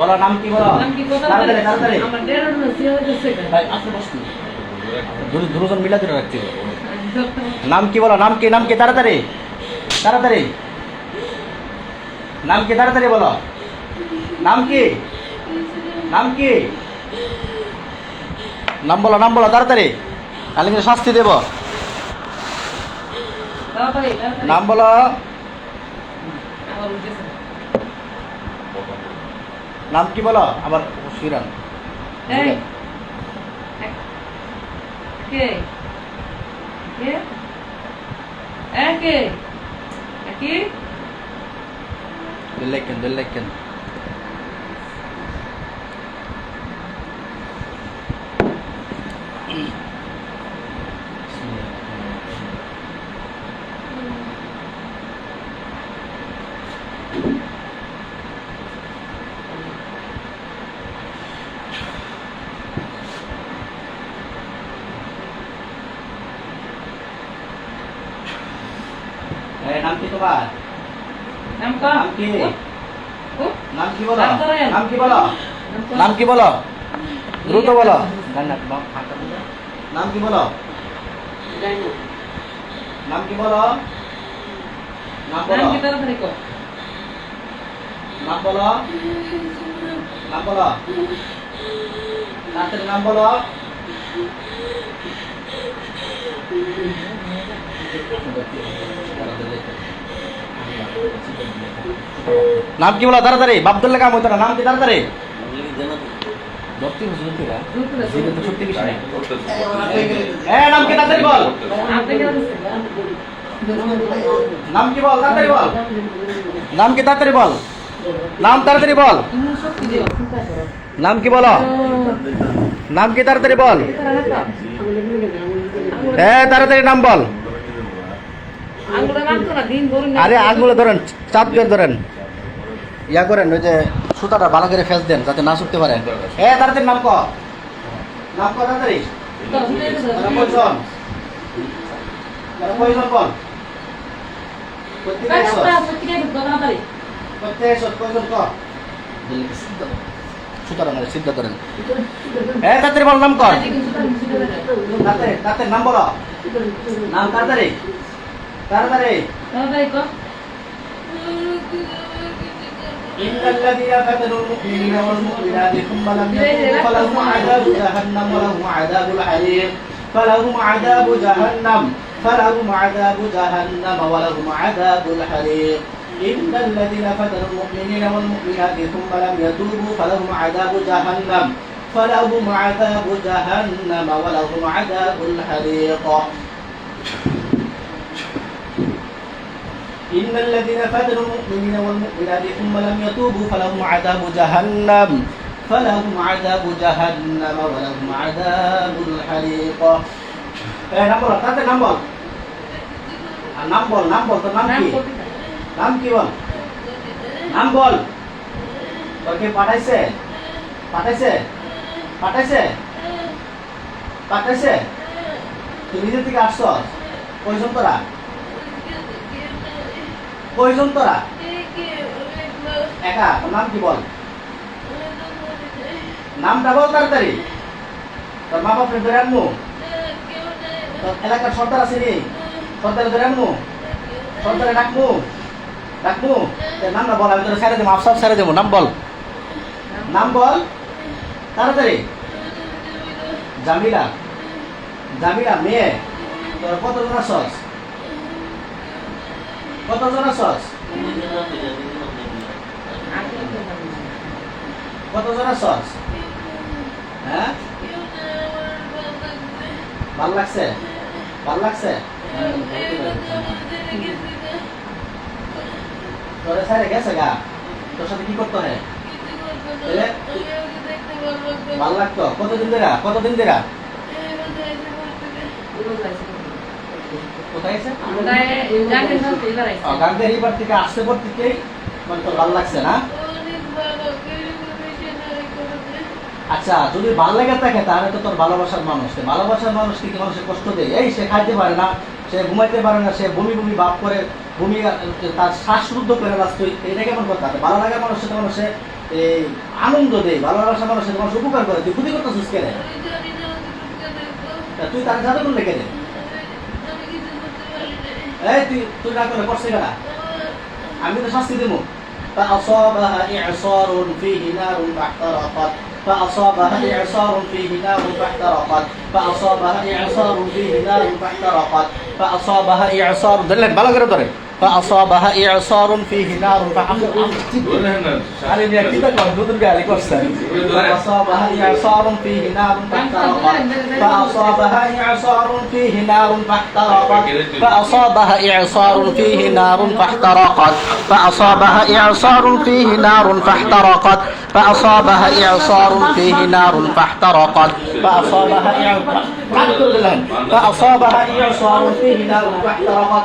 বলো নাম কি বলো? তাড়াতাড়ি তাড়াতাড়ি আমার হইতেছে ভাই আপনি বসুন মিলা ধরে রাখতে নাম কি বলো নাম কি নাম কি তাড়াতাড়ি। তাড়াতাড়ি। নাম কি তাড়াতাড়ি বলো। নাম কি? নাম কি? নাম বলো নাম বলো তাড়াতাড়ি। তাহলে কিন্তু শাস্তি দেব। নাম বলো। নাম কি বলো? আমার শিরান দিল্লাই কেন কে কে এ কে এ কি তোমার নাম নাম কি? নাম কি বলো? নাম কি বলো? নাম কি বলো? দ্রুত বলো। নাম কি বলো? নাম কি বলো? নাম বলো। নাম বলো নাম বলো। তাড়াতাড়ি নাম বলো। নাম কি বলো? তাড়াতাড়ি। বাবদুল্লাহ কাম হইতো না। নাম কি তাড়াতাড়ি? নাম কি বল? নাম কি বল? তাড়াতাড়ি বল। নাম কি তাড়াতাড়ি বল? নাম তাড়াতাড়ি বল। নাম কি বলো? নাম কি তাড়াতাড়ি বল? হ্যাঁ তাড়াতাড়ি নাম বল আঙ্গুলে মারতো না দিন ধরে আরে আঙুলে ধরেন, চাপ করে ধরেন। ইয়া করেন, ওই যে সুতাটা ভালো করে ফেস দেন, যাতে না ছুটতে পারে। এ, তাড়াতাড়ি সিদ্ধ বল, নাম কর। তাড়াতাড়ি নাম বলো। নাম তাড়াতাড়ি। তাড়াতাড়ি إن الذين فتنوا المؤمنين والمؤمنات ثم لم يتوبوا فلهم عذاب جهنم ولهم عذاب الحريق فلهم عذاب جهنم فلهم عذاب جهنم ولهم عذاب الحريق إن الذين فتنوا المؤمنين والمؤمنات ثم لم يتوبوا فلهم عذاب جهنم فلهم عذاب جهنم ولهم عذاب الحريق إن الذين فتنوا المؤمنين والمؤمنات ثم لم يتوبوا فلهم عذاب جهنم فلهم عذاب جهنم ولهم عذاب الحريق eh নাম বল তাতে নাম বল আর নাম বল নাম বল তোর নাম কি নাম কি বল নাম বল তোকে পাঠাইছে পাঠাইছে পাঠাইছে পাঠাইছে তুই নিজে থেকে আসছ কয়জন তোরা কয়জন তোরা? একা নাম কি বল? নামটা বল তাড়াতাড়ি। তোর মা বাপরে ধরে আনব। তোর এলাকার সর্দার আছে নি সর্দারে ধরে আনব। সর্দারে ডাকবো। ডাকবো। নামটা বল আমি তোর ছেড়ে দেবো আফসাব ছেড়ে দেবো। নাম বল। নাম বল। তাড়াতাড়ি। জামিলা। জামিলা মেয়ে। তোর কতজন আছস? কতজন আছস কতজন আছস হ্যাঁ? ভালো লাগছে? ভালো লাগছে? তোর স্যারে গেছে গা। তোর সাথে কি করতে হয় ভালো লাগতো? কতদিন ধরে কতদিন ধরে কোথায় আছে? গাঙ্গের এইবার থেকে আসতে পর থেকেই। মানে তোর ভালো লাগছে না? আচ্ছা যদি ভালো লাগে থাকে তাহলে তো তোর ভালোবাসার মানুষ। ভালোবাসার মানুষ কি মানুষের কষ্ট দেয়? এই সে খাইতে পারে না সে ঘুমাইতে পারে না সে বমি বমি ভাব করে বমি তার শ্বাসরুদ্ধ করে লাস্ট এটা কেমন কথা? ভালো লাগার মানুষ সেটা মানুষে এই আনন্দ দেয়। ভালোবাসা মানুষের মানুষ উপকার করে। তুই ক্ষতি করতেছিস কেন? তা তুই তার জাদু করলে কেন এই তুই তুই না করলে করছে কেনা আমি তো শাস্তি দেবো فأصابها إعصار فيه نار فاحترقت فأصابها إعصار فيه نار فاحترقت فأصابها إعصار فيه نار فاحترقت فأصابها إعصار دلت بلا غير دره فأصابها إعصار فيه نار فأصابها إعصار فيه نار فأصابها إعصار فيه نار فاحترقت فأصابها إعصار فيه نار فاحترقت فأصابها إعصار فيه نار فاحترقت فأصابها إعصار فيه نار فاحترقت فأصابها إعصار فيه نار فاحترقت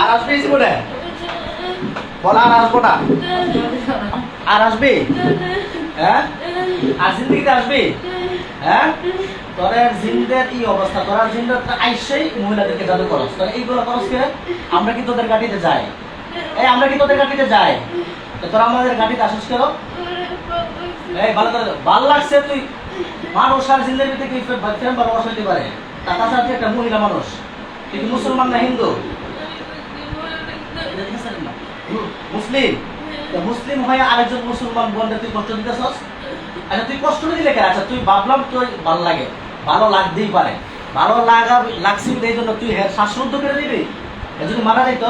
আর আসবি জীবনে? বল, আর আসব না? আর আসবি? হ্যাঁ? আর জিন্দগিতে আসবি? হ্যাঁ? তোরা জিন্দের এই অবস্থা, তোরা জিন্দের আইসেই মহিলাদেরকে জাদু করস। তোরা এইগুলো করস কে? আমরা কি তোদের গাড়িতে যাই? এই আমরা কি তোদের গাড়িতে যাই? তো তোরা আমাদের গাড়িতে আসিস কেন? এই, ভালো করে ভালো লাগছে তুই। মানুষ আর জিন্দের ভিতরে কি প্রেম ভালোবাসা হইতে পারে? তা তাছাড়া একটা মহিলা মানুষ। কিন্তু মুসলমান না হিন্দু। মুসলিম। মুসলিম হয়ে আরেকজন মুসলমান বোনকে তুই কষ্ট দিতেছস? আচ্ছা তুই কষ্ট দিলে কেন আচ্ছা তুই ভাবলাম তোর ভালো লাগে। ভালো লাগতেই পারে। ভালো লাগা লাগছি এই জন্য তুই শ্বাসরুদ্ধ করে দিবি? যদি মারা যাইত?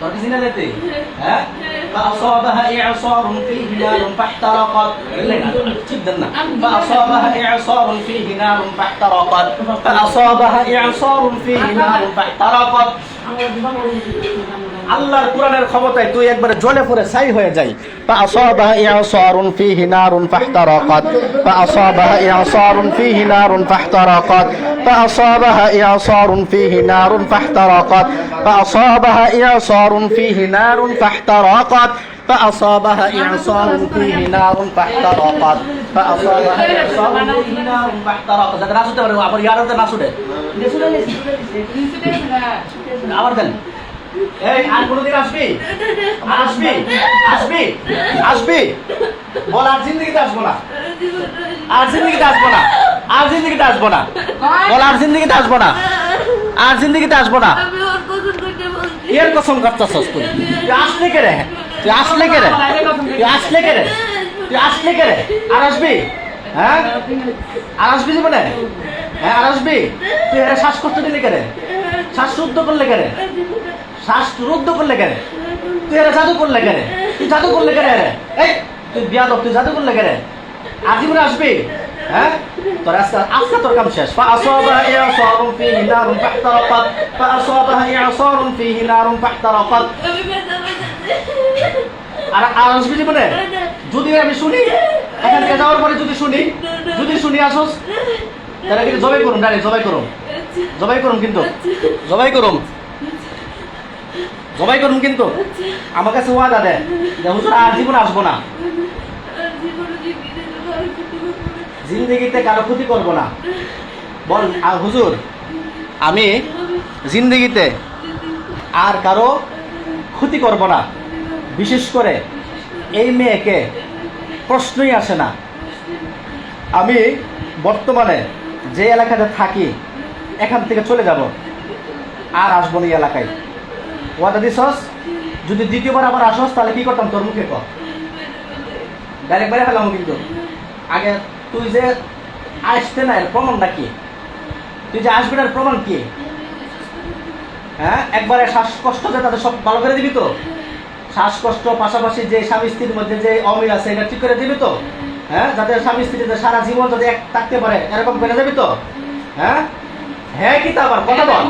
طب زنا ها؟ فأصابها إعصار فيه نار فاحترقت. فأصابها إعصار فيه نار فاحترقت. فأصابها إعصار فيه نار فاحترقت. আল্লাহর কোরআনের ক্ষমতায় তুই একবারে জ্বলে পড়ে ছাই হয়ে যাই فأصابها إعصار فيه نار فاحترقت فأصابها إعصار فيه نار فاحترقت فأصابها إعصار فيه نار فاحترقت فأصابها إعصار فيه نار فاحترقت فأصابها إعصار فيه نار فاحترقت فأصابها إعصار فيه نار فاحترقت যাতে না শুতে পারে আবার ইয়ারতে না শুতে আবার দেন এই আর কোনদিন আসবি? আসবি? আসবি? আসবি? বল আর জিন্দগিতে আসব না। আর জিন্দগিতে আসব না। আর জিন্দগিতে আসব না। বল আর জিন্দগিতে আসব না। আর জিন্দগিতে আসব না। এর কসম করতেছস তুই? তুই আসলে কে রে? তুই আসলে কে রে? তুই আসলে কে রে? তুই আসলে কে রে? আর আসবি? হ্যাঁ? আর আসবি জীবনে? হ্যাঁ আর আসবি? তুই এর শ্বাসকষ্ট দিলি কে রে? শ্বাস শুদ্ধ করলে কে রে? শ্বাস রুদ্ধ করলে কেন তুই এরা জাদু করলে কেন তুই জাদু করলে কেন রে এই তুই বিয়া তুই জাদু করলে কেন আজীবনে আসবি হ্যাঁ তোর আজকে আজকে তোর কাম শেষ فأصابها إعصار فيه نار فاحترقت فأصابها إعصار فيه نار فاحترقت আর আর আসবি জীবনে যদি আমি শুনি এখান থেকে যাওয়ার পরে যদি শুনি যদি শুনি আসোস তাহলে কিন্তু জবাই করুন ডাইরেক্ট জবাই করুন জবাই করুন কিন্তু জবাই করুন জবাই করুন কিন্তু। আমার কাছে ওয়াদা দেয় যে হুজুর, আর জীবন আসব না। জিন্দগিতে কারও ক্ষতি করব না। বল হুজুর, আমি জিন্দগিতে আর কারও ক্ষতি করব না। বিশেষ করে এই মেয়েকে প্রশ্নই আসে না। আমি বর্তমানে যে এলাকাতে থাকি, এখান থেকে চলে যাব। আর আসব না এই এলাকায়। ওয়াদা দিছস যদি দ্বিতীয়বার আবার আসস তাহলে কি করতাম? তোর মুখে কর ডাইরেক্ট বাইরে ফেলাম কিন্তু। আগে তুই যে আসতে না এর প্রমাণটা কি? তুই যে আসবি না প্রমাণ কি? হ্যাঁ? একবারে শ্বাসকষ্ট যে তাদের সব ভালো করে দিবি তো? শ্বাসকষ্ট পাশাপাশি যে স্বামী স্ত্রীর মধ্যে যে অমিল আছে এটা ঠিক করে দিবি তো? হ্যাঁ? যাতে স্বামী স্ত্রী যাতে সারা জীবন যদি এক থাকতে পারে এরকম করে যাবি তো? হ্যাঁ? হ্যাঁ কি তা আবার? কথা বল।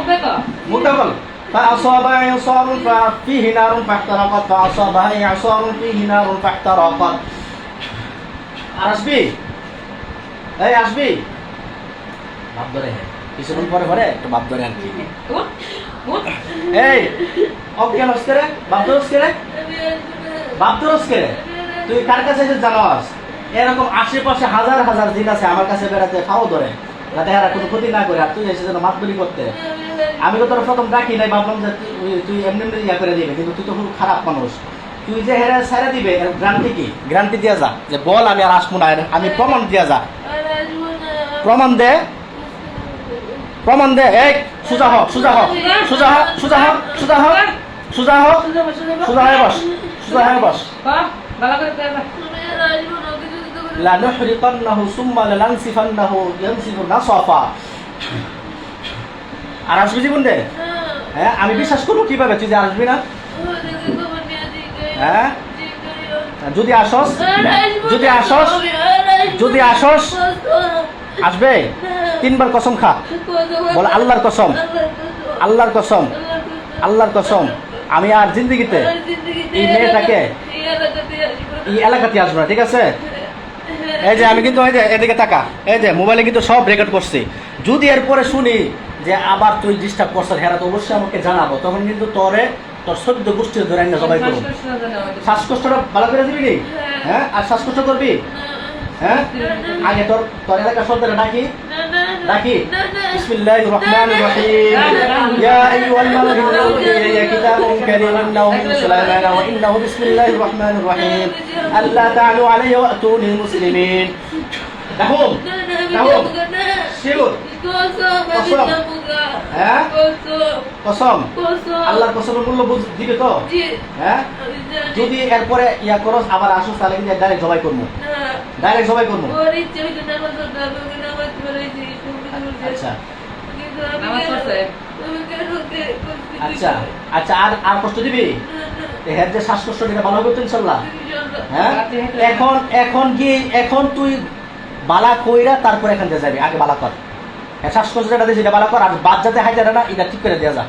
মুখটা বল। فأصابها إعصار فيه نار فاحترقت فأصابها إعصار فيه نار فاحترقت আর আসবি এই আসবি বাপ ধরে কিছুক্ষণ পরে পরে একটু বাপ ধরে আর কি উঠ, উঠ। এই অজ্ঞান হচ্ছে রে বাপ ধরে হচ্ছে রে বাপ ধরে হচ্ছে রে তুই কার কাছে এসে জানাস এরকম আশেপাশে হাজার হাজার দিন আছে আমার কাছে বেড়াতে খাও ধরে যাতে এরা কোনো ক্ষতি না করে আর তুই এসে যেন মাতবরি করতে আমি তো তোর প্রথম ডাকি নাই, ভাবলাম যে তুই- এমনি এমনি ইয়া করে দিবে, কিন্তু তুই তো খুব খারাপ মানুষ। তুই যে হেরা ছেড়ে দিবে, এর কি? গ্রান্টি দিয়া যা, যে বল আমি আর আসব না আমি প্রমাণ দিয়া যা। প্রমাণ দে। প্রমাণ দে, এই, সুজা হ সুজা হ সুজা হ সুজা হ সুজা হ সুজা হ, সোজা হয়ে বস, সুজা হয়ে বস। করবা। লানুহরিকান্নাহু সুম্মা লানানসিফান্নাহু ইয়ানসিফু নাসাফা। আর আসবি জীবন দে হ্যাঁ আমি বিশ্বাস করব কীভাবে তুই যে আসবি না? হ্যাঁ? যদি আসস যদি আসস যদি আসস, আসবে? তিনবার কসম খা। বল, আল্লাহর কসম। আল্লাহর কসম। আল্লাহর কসম। আমি আর জিন্দগিতে এই মেয়েটাকে এই এলাকাতে আসব না, ঠিক আছে? এই যে, আমি কিন্তু এই যে এদিকে তাকা। এই যে, মোবাইলে কিন্তু সব রেকর্ড করছি। যদি এরপরে শুনি যে আবার তুই ডিস্টার্ব করছ হেরা তো অবশ্যই আমাকে জানাব। তখন কিন্তু তোরে তোর সদ্য গোষ্ঠীর ধরে আইনা সবাই করব। শ্বাসকষ্টটা ভালো করে দিবি নি হ্যাঁ। আর শ্বাসকষ্ট করবি? হ্যাঁ। আগে তোর তোর এলাকার সর্দারে আতুনি মুসলিমিন। দেখো দেখো শিওর হ্যাঁ? কসম? আল্লাহর কসমের মূল্য দিবে তো? হ্যাঁ? যদি এরপরে ইয়া করস আবার আসুস তাহলে কিন্তু ডাইরেক্ট জবাই করব। ডাইরেক্ট জবাই করব? আচ্ছা। আচ্ছা। আচ্ছা। আর আর কষ্ট দিবি? যে শ্বাসকষ্ট এটা ভালো হবে তো ইনশাল্লাহ। হ্যাঁ? এখন এখন কি এখন তুই বালা কইরা তারপর এখান থেকে যাবি আগে বালা কর। হ্যাঁ শ্বাসকষ্ট যেটা এটা বালা কর আর বাদ যাতে হাইতে না এটা ঠিক করে দেওয়া যা।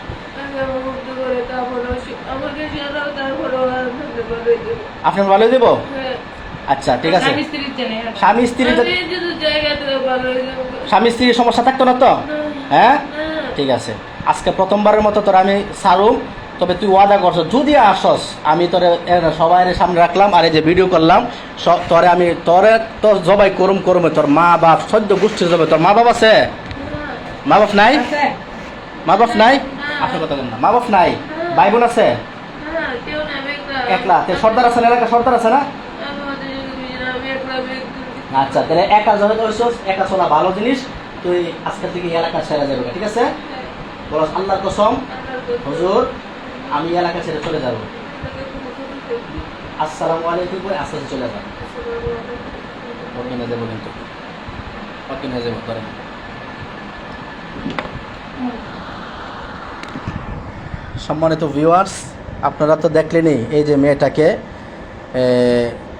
আপনি ভালো দেব। আচ্ছা ঠিক আছে। হ্যাঁ। স্বামী স্ত্রী স্বামী স্ত্রীর সমস্যা থাকতো না তো? হ্যাঁ? ঠিক আছে। আজকে প্রথমবারের মতো তোর আমি সারুম তবে তুই ওয়াদা করছ যদি আসস আমি তোরে সবাই সামনে রাখলাম আর এই যে ভিডিও করলাম তোরে আমি তোরে তোর জবাই করুম করুম তোর মা বাপ সদ্য গোষ্ঠী জবাই তোর মা বাপ আছে? মা বাপ নাই? মা বাপ নাই? আপনি কথা বলেন না মা বাপ নাই? ভাই বোন আছে? একলা। তে সর্দার আছে না এলাকা সর্দার আছে না? আচ্ছা তাহলে একা জবাই করছিস একা চলা ভালো জিনিস তুই আজকে থেকে এলাকা ছেড়ে যাবে ঠিক আছে? বলস আল্লাহর কসম। হুজুর আমি এলাকা ছেড়ে চলে যাব। আসসালামু আলাইকুম করে আস্তে চলে যাব করেন। সম্মানিত ভিউয়ার্স আপনারা তো দেখলেনই এই যে মেয়েটাকে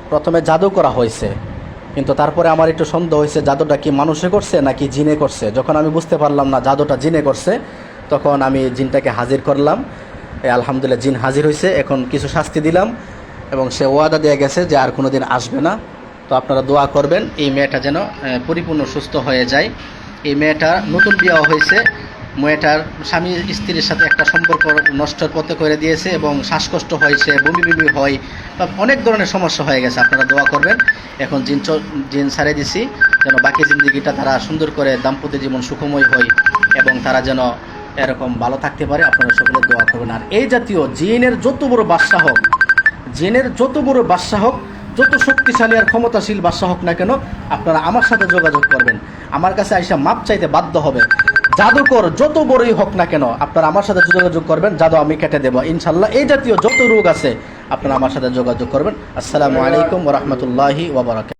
প্রথমে জাদু করা হয়েছে। কিন্তু তারপরে আমার একটু সন্দেহ হয়েছে, জাদুটা কি মানুষে করছে নাকি জিনে করছে? যখন আমি বুঝতে পারলাম না জাদুটা জিনে করছে, তখন আমি জিনটাকে হাজির করলাম। আলহামদুলিল্লাহ জিন হাজির হয়েছে এখন কিছু শাস্তি দিলাম এবং সে ওয়াদা দিয়ে গেছে যে আর কোনো দিন আসবে না। তো আপনারা দোয়া করবেন, এই মেয়েটা যেন পরিপূর্ণ সুস্থ হয়ে যায়। এই মেয়েটা নতুন বিবাহ হয়েছে। মেয়েটার স্বামী স্ত্রীর সাথে একটা সম্পর্ক নষ্টের পথে করে দিয়েছে এবং শ্বাসকষ্ট হয়েছে বমি বমি হয়, বা অনেক ধরনের সমস্যা হয়ে গেছে। আপনারা দোয়া করবেন। এখন জিন জিন ছাড়ে দিছি, যেন বাকি জিন্দগিটা তারা সুন্দর করে দাম্পত্য জীবন সুখময় হয় এবং তারা যেন এরকম ভালো থাকতে পারে আপনারা সকলে দোয়া করবেন। আর এই জাতীয় জিনের যত বড় বাদশা হোক জিনের যত বড় বাদশা হোক, যত শক্তিশালী আর ক্ষমতাশীল বাদশা হোক না কেন, আপনারা আমার সাথে যোগাযোগ করবেন। আমার কাছে আইসা মাপ চাইতে বাধ্য হবে। জাদুকর যত বড়ই হোক না কেন, আপনারা আমার সাথে যোগাযোগ করবেন, জাদু আমি কেটে দেবো। ইনশাল্লাহ এই জাতীয় যত রোগ আছে, আপনারা আমার সাথে যোগাযোগ করবেন। আসসালামু আলাইকুম ওরহমতুল্লাহি ওবরাকাত